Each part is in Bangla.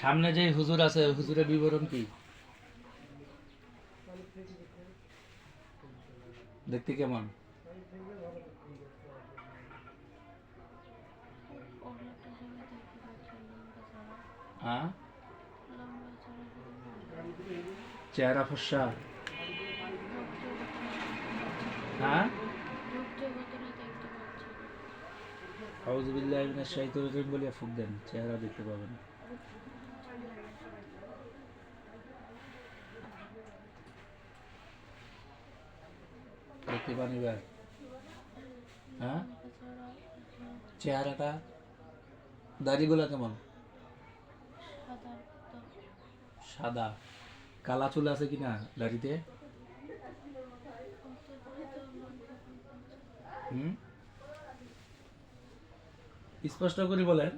সামনে যে হুজুর আছে, হুজুরের বিবরণ কি? দেখতে কেমন? হ্যাঁ? চেহারা ফর্সা। হ্যাঁ? আউজুবিল্লাহ রাজিম বলিয়া ফুক দেন, চেহারা দেখতে পাবেন। পান এবার হ্যাঁ চেহারাটা? দাড়িগুলো কেমন? সাদা। কালা চুল আছে কিনা দাড়িতে? হুম? স্পষ্ট করে বলেন।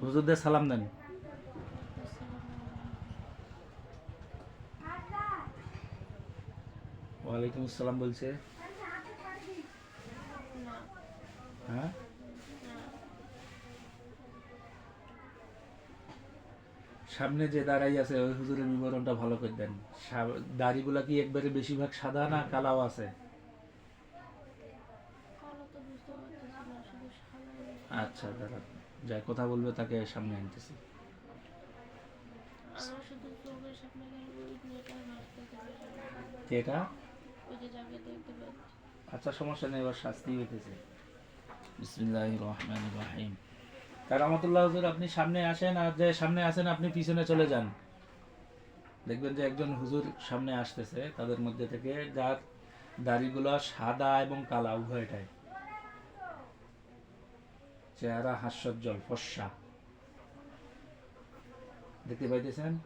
হুজুরদের সালাম দেন। ওয়ালাইকুম আসসালাম বলছে। হ্যাঁ? সামনে যে দাঁড়াই আছে ওই হুজুরের বিবরণটা ভালো করে দেন। দাড়িগুলা কি একবারে বেশিরভাগ সাদা না কালাও আছে? আচ্ছা দাঁড়া যাই কথা বলবে তাকে সামনে আনতেছি। আমার আচ্ছা সমস্যা নেই এবার শাস্তি হইতেছে। বিসমিল্লাহ রহমান রাহিম। তার রহমতুল্লাহ হুজুর আপনি সামনে আসেন আর যে সামনে আসেন আপনি পিছনে চলে যান। দেখবেন যে একজন হুজুর সামনে আসতেছে তাদের মধ্যে থেকে যার দাড়িগুলো সাদা এবং কালা উভয়টাই। চেহারা হাস্যোজ্জ্বল ফর্সা। দেখতে পাইতেছেন?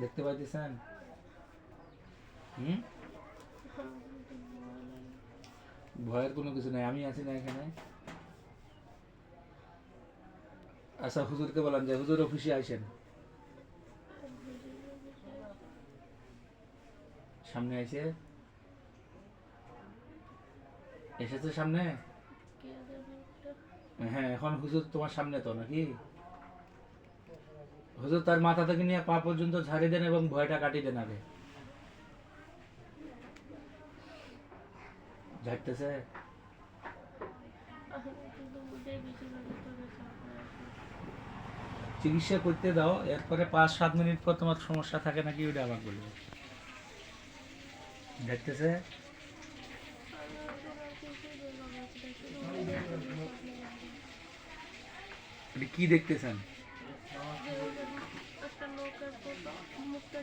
দেখতে পাইতেছেন? হুম? ভয়ের কোনো কিছু নাই আমি আছি না এখানে। আচ্ছা হুজুরকে বলেন যে হুজুর অফিসে আইসেন। সামনে আইসে। এসেছে সামনে? হ্যাঁ এখন হুজুর তোমার সামনে তো নাকি? হুজুর, তার মাথা থেকে নিয়ে পা পর্যন্ত ঝাড়ি দেন এবং ভয়টা কাটিয়ে দেন আগে। ঝাড়তেছে চিকিৎসা করতে দাও, এরপরে পাঁচ, সাত মিনিট পর তোমার সমস্যা থাকে নাকি ওটা আমাকে বলবে দেখতেছে কি দেখতেছেন একটা নৌকার ফটো মুখটা শুধু দেখা যাচ্ছে এবার মুখটা কেমন জানি তো বুঝতে মুখটা বিধবা। আর চোখগুলো কেমন চোখগুলো কেমন চোখগুলো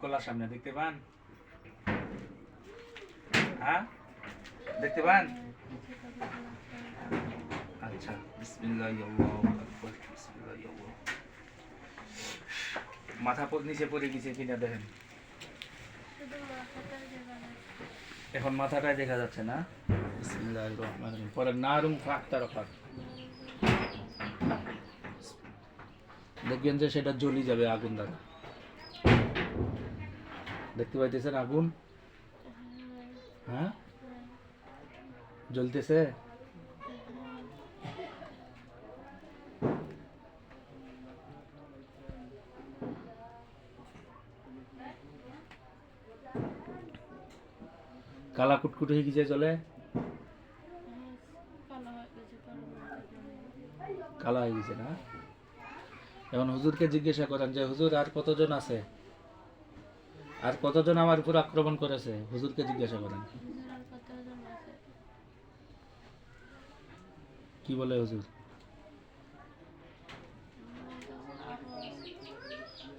গলার সামনে, দেখতে পান? হ্যাঁ? দেখতে পান? আচ্ছা মাথা পর নিচে পড়ে গেছে কিনা দেখেন। এখন মাথাটাই দেখা যাচ্ছে না? বিসমিল্লাহির রহমানির রহিম পরে নারুম ফাক্তা রাখার দেখবেন যে সেটা জ্বলি যাবে আগুন দ্বারা। দেখতে পাইতেছেন আগুন? হ্যাঁ? জ্বলতেছে? কালা কুটকুট হয়ে গেছে কালো কালা হয়ে গেছে না? এখন হুজুরকে জিজ্ঞাসা করেন যে, হুজুর, আর কতজন আছে? আর কতজন আমার উপর আক্রমণ করেছে? হুজুরকে জিজ্ঞাসা করেন। কি বলে হুজুর?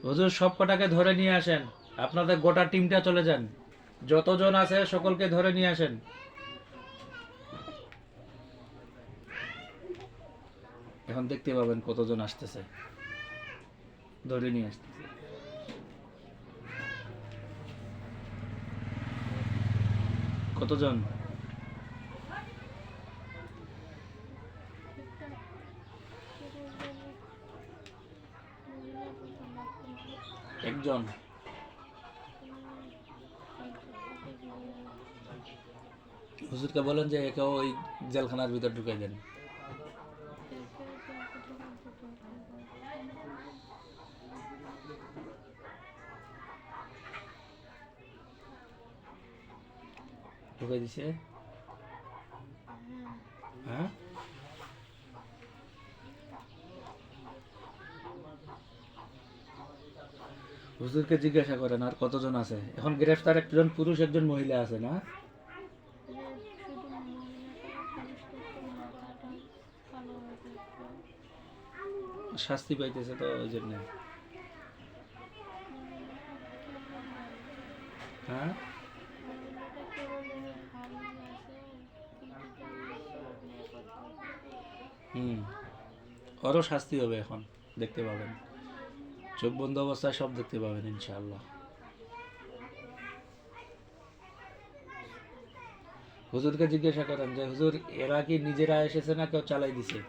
হুজুর, সব কটাকে ধরে নিয়ে আসেন। আপনাদের গোটা টিমটা চলে যান। যতজন আছে, সকলকে ধরে নিয়ে আসেন। এখন দেখতে পাবেন কতজন আসতেছে। ধরে নিয়ে আসতে। কতজন? একজন। হুজুরকে বলেন যে একেও ওই জেলখানার ভিতর ঢুকাই দেন। ঢুকাই দিছে। হ্যাঁ? হুজুরকে জিজ্ঞাসা করেন, আর কতজন আছে? এখন গ্রেফতার একজন পুরুষ, একজন মহিলা আছে না? শাস্তি পাইতেছে তো ওই জন্য। হ্যাঁ? হুম। শাস্তি হবে এখন, দেখতে পাবেন। চোখ বন্ধ অবস্থায় সব দেখতে পাবেন, ইনশাআল্লাহ। হুজুরকে জিজ্ঞাসা করেন যে, হুজুর, এরা কি নিজেরা এসেছে না কেউ চালাই দিছে?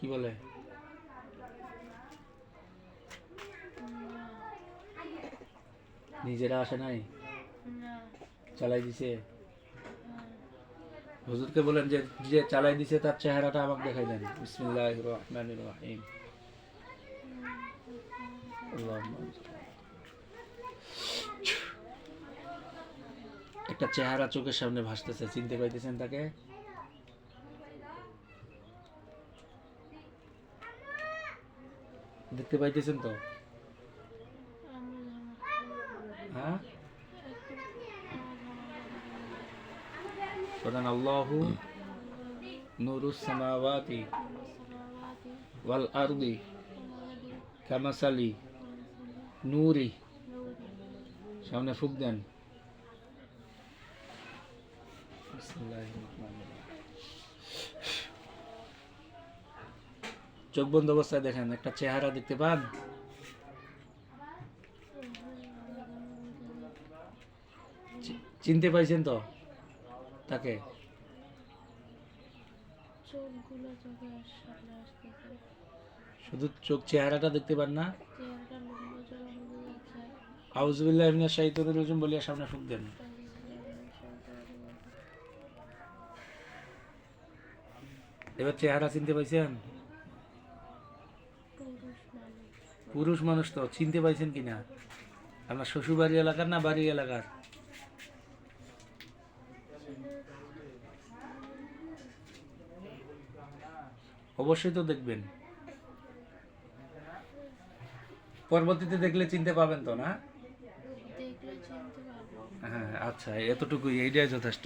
কি বলে? নিজেরা আসে নাই? চালাই দিছে? হুজুরকে বলেন যে যে চালাই দিছে তার চেহারাটা আমাকে দেখাই দেন। বিসমিল্লাহ রহমান রহিম। একটা চেহারা চোখের সামনে ভাসতেছে চিনতে পাইতেছেন তাকে? দেখতে পাইতেছেন তো? হ্যাঁ বলেন আল্লাহু নুরুস সামাওয়াতি ওয়াল আরদি কামাসালি নূরি সামনে ফুক দেন বিসমিল্লাহির রহমানির রহিম। চোখ বন্ধ অবস্থায় দেখেন একটা চেহারা দেখতে পান চিনতে পাইছেন তো? তাকে? শুধু চোখ চেহারাটা দেখতে পান না? আউজবিল্লাহ ইমিনাশ শাইতানির রাজিম বলিয়া সামনে ফুক দেন। এবার চেহারা চিনতে পাইছেন? পুরুষ মানুষ তো চিনতে পাইছেন কিনা? আপনার শ্বশুরবাড়ি এলাকার না বাড়ি এলাকার? অবশ্যই তো দেখবেন। পরবর্তীতে দেখলে চিনতে পাবেন তো না? হ্যাঁ আচ্ছা এতটুকুই এইটাই যথেষ্ট।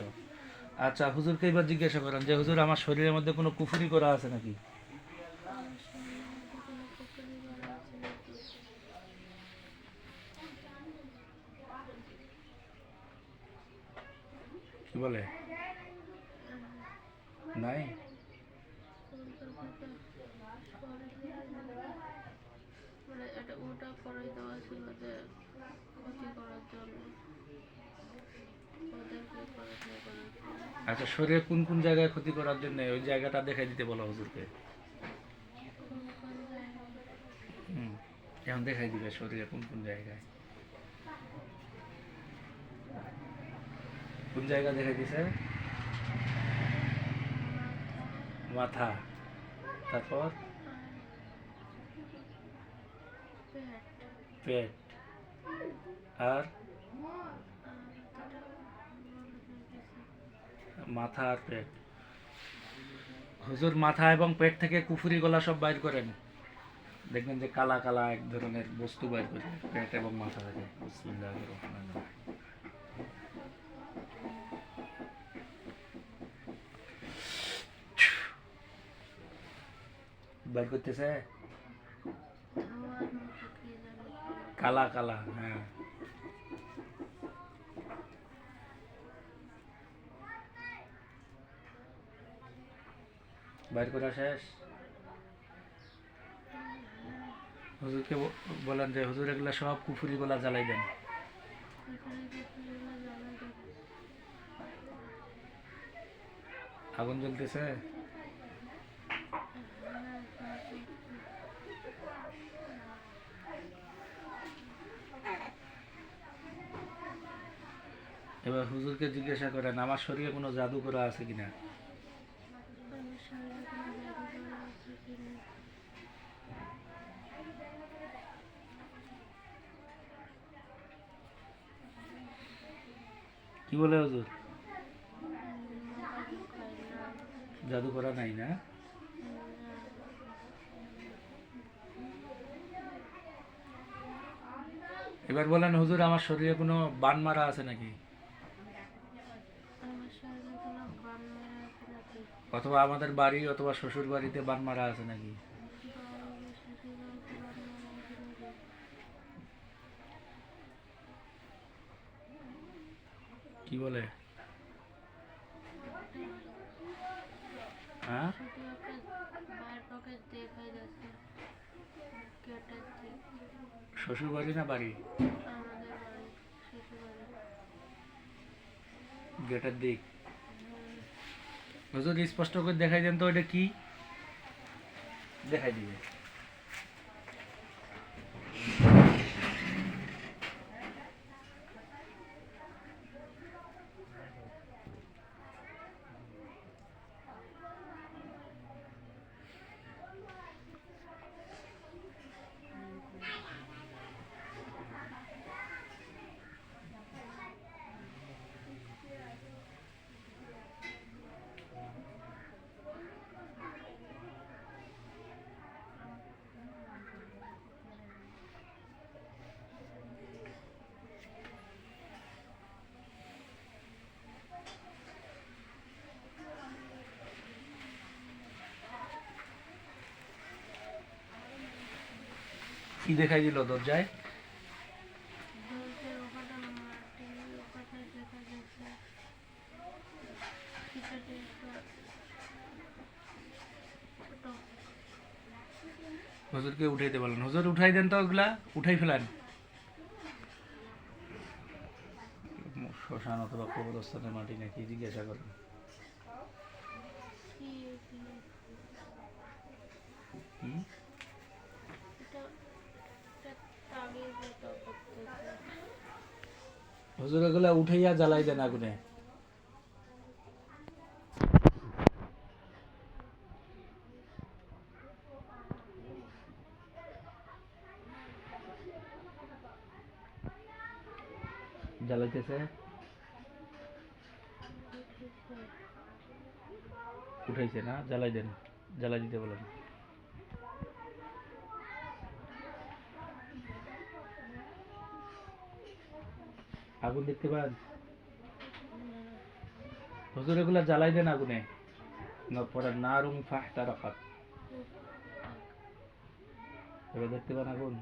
আচ্ছা হুজুরকে এবার জিজ্ঞাসা করেন যে হুজুর আমার শরীরের মধ্যে কোনো কুফুরি করা আছে নাকি? কি বলে? নাই মানে এটা ওটা করাই দেওয়া ছিল যে ক্ষতি করার জন্য। আচ্ছা শরীরে কোন কোন জায়গায় ক্ষতি করার জন্য ওই জায়গাটা দেখাই দিতে বলো হুজুরকে। হুম দেখাই দিবে শরীরে কোন কোন জায়গায়। কোন জায়গা দেখাই দিছে? মাথা। তারপর পেট পেট আর মাথা আর পেট। হুজুর মাথা এবং পেট থেকে কুফুরি গলা সব বাইর করেন। দেখবেন যে কালা কালা এক ধরনের বস্তু বাইর করে, পেট এবং মাথা থেকে। বাইর করতেছে? কালা কালা হ্যাঁ। বাইর করা শেষ। হুজুরকে বলেন যে, হুজুর, এগুলা সব কুফুরি গোলা জ্বালাই দেন। আগুন জ্বলতেছে? এবার হুজুরকে জিজ্ঞাসা করেন, আমার শরীরে কোনো জাদু করা আছে কিনা? কি বলে হুজুর? জাদু করা নাই না? এবার বলেন, হুজুর, আমার শরীরে কোনো বান মারা আছে নাকি আমার শরীরে কোনো বান মারা আছে নাকি অথবা আমাদের বাড়ি অথবা শ্বশুর বাড়িতে বান মারা আছে নাকি? কি বলে? হ্যাঁ? শ্বশুর বাড়ি না বাড়ি আমাদের বাড়ি শ্বশুর বাড়ি গেটের দিক যদি স্পষ্ট করে দেখাই দেন তো এটা কি? দেখাই দিবে। কি দেখাই দিল দরজায়? হুজুরকে উঠাইতে বলেন হুজুর উঠাই দেন তো ওগুলা উঠাই ফেলেন। শ্মশান অথবা কবরস্থানের মাটি নাকি জিজ্ঞাসা করেন। হুম? এটা এটা তাগিয়ে মতো করতেছে হুজুর উঠাইয়া জ্বালাই দেন আগুনে। জ্বালাইতেছে। উঠাইছে না? জ্বালাই দেন। জ্বালাই দিতে বলেন। আগুন দেখতে পান? হুজুর, এগুলা জ্বালাই দেন আগুনে। পরে ফাহ দেখতে পান আগুন।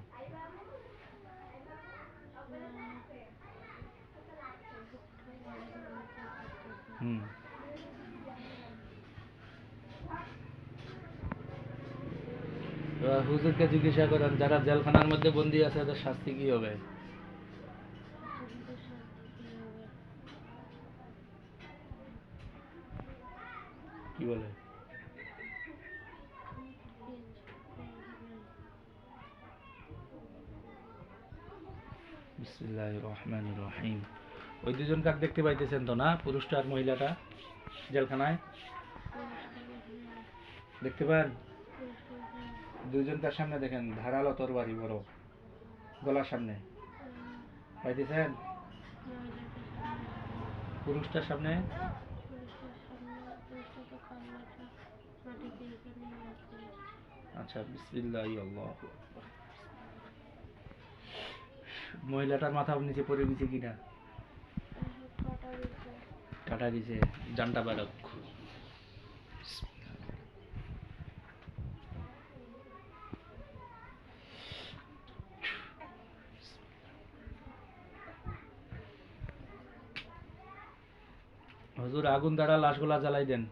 হুজুরকে জিজ্ঞাসা করেন, যারা জেলখানার মধ্যে বন্দি আছে তাদের শাস্তি কি হবে? কি বলে? ওই দুজন কাক দেখতে পাইতেছেন তো না? পুরুষটা আর মহিলাটা জেলখানায়? দেখতে পান? দুইজন তার সামনে দেখেন, ধারালো তরবারি বড়, গলার সামনে। পাইতেছেন? পুরুষটার সামনে? আচ্ছা বিসমিল্লাহ আল্লাহ মহিলাটার মাথা নিচে পড়ে গেছে কিনা? কাটা গেছে জানটা বারক হুজুর, আগুন দ্বারা লাশগুলা জ্বালাই দেন।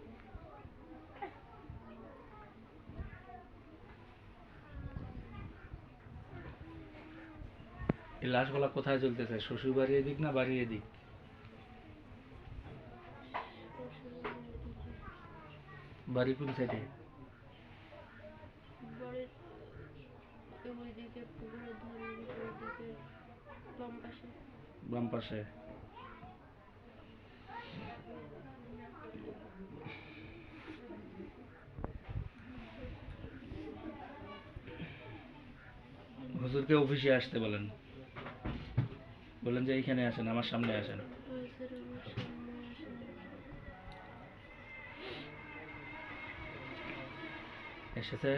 এই লাশগুলা কোথায় চলতেছে শ্বশুর বাড়ি এদিক না বাড়ি এদিক? বাড়ি কোন সাইডে বাম পাশে। বাম পাশে। হুজুরকে অফিসে আসতে বলেন। বলেন যে এইখানে আসেন, আমার সামনে আসেন। এসেছে?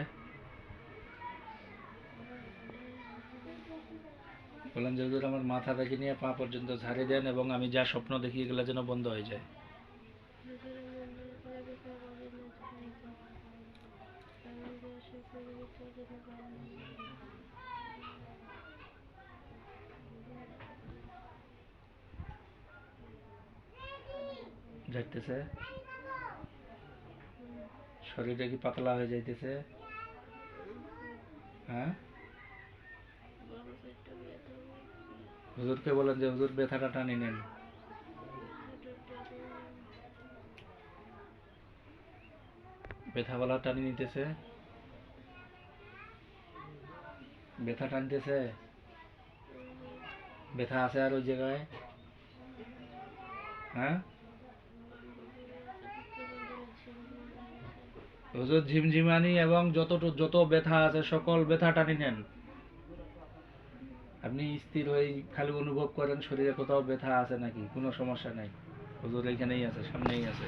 বলেন যে আমার মাথা থেকে নিয়ে পা পর্যন্ত ঝাড়ে দেন এবং আমি যা স্বপ্ন দেখি এগুলো যেন বন্ধ হয়ে যায় হুজুরের মন্দিরে করে বিচার করে না আমি যে আশা করি বিচার যেন ভালো ঝাড়তেছে শরীরটা কি পাতলা হয়ে যাইতেছে? হ্যাঁ? হুজুরকে বলেন যে, হুজুর, ব্যথাটা টানি নেন। ব্যথাওয়ালা টানি নিতেছে। ব্যথা টানতেছে। ব্যথা আছে আর ওই জায়গায়? হ্যাঁ? হুজুর ঝিমঝিমানি এবং যত যত ব্যথা আছে, সকল ব্যথা টানি নেন। আপনি স্থির হয়ে খালি অনুভব করেন, শরীরে কোথাও ব্যথা আছে নাকি? কোনো সমস্যা নাই। হুজুর এখানেই আছে, সামনেই আছে।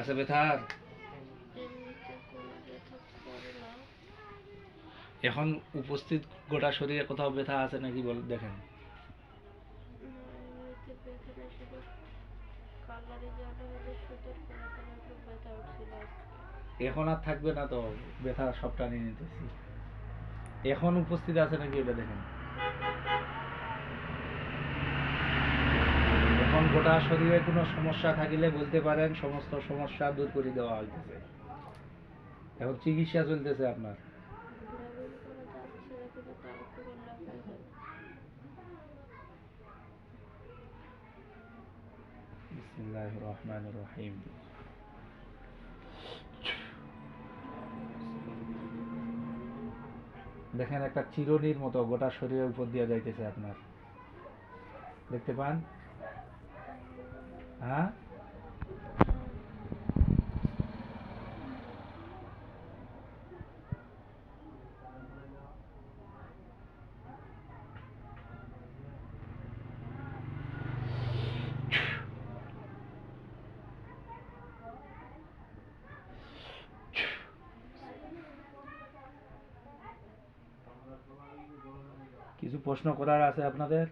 আছে ব্যথা? এখন উপস্থিত গোটা শরীরে কোথাও ব্যথা আছে নাকি বল দেখেন এমনিতে ব্যথা নেই শুধু কালারে যাটা হলে সুতোর করা তাহলে একটু ব্যথা উঠছিল এখন আর থাকবে না তো, ব্যথা সবটা নিয়ে নিতেছি। এখন উপস্থিত আছে নাকি এটা দেখেন। এখন গোটা শরীরে কোনো সমস্যা থাকিলে বলতে পারেন, সমস্ত সমস্যা দূর করে দেওয়া হইতেছে। এখন চিকিৎসা চলতেছে আপনার। করা যাচ্ছে না কিন্তু তাও একটু গোল্লা হয়ে যাবে বিসমিল্লাহ রহমান রহিম দেখেন একটা চিরনির মতো গোটা শরীরের উপর দিয়ে যাইতেছে আপনার। দেখতে পান? হ্যাঁ কিছু প্রশ্ন করার আছে আপনাদের?